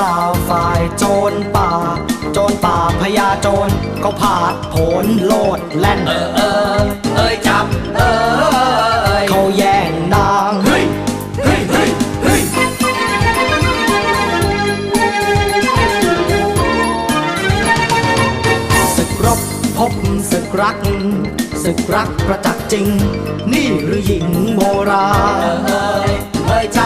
รป่า โจรป่าพญาโจรก็ผาดโผนโลดแล่นเออเออเอ้ยจับเอ้ยเขาแย่งนางเฮ้ยเฮ้ยเฮ้ยเฮ้ยศึกรบพบศึกรักศึกรักประจักษ์จริง นี่หรือหญิงโบราณเอ้ยเอ้ยใจเ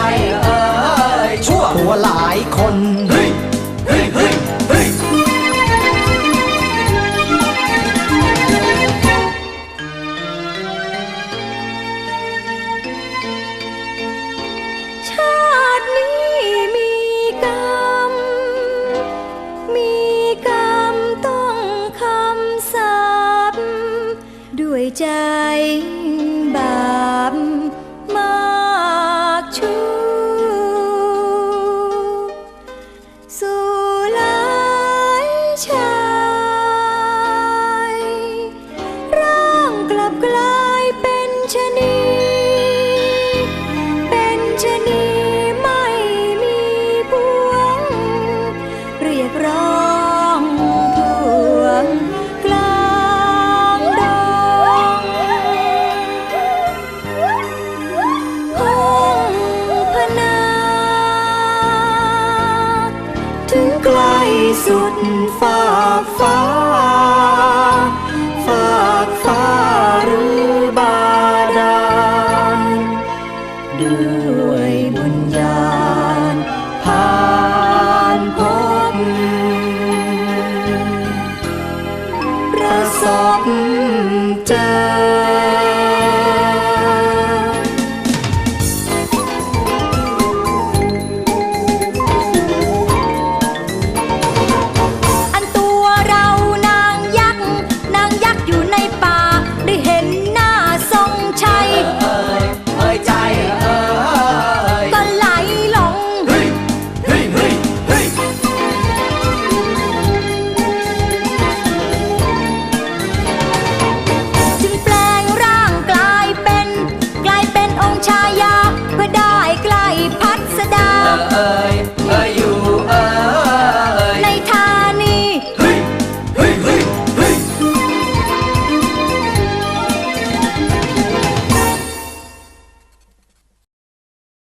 ยใจบาปมากชูสู่หลายชาย ร่างกลับกล ใกล้สุดฝากฟ้า ฝากฟ้าหรือบาดาลดู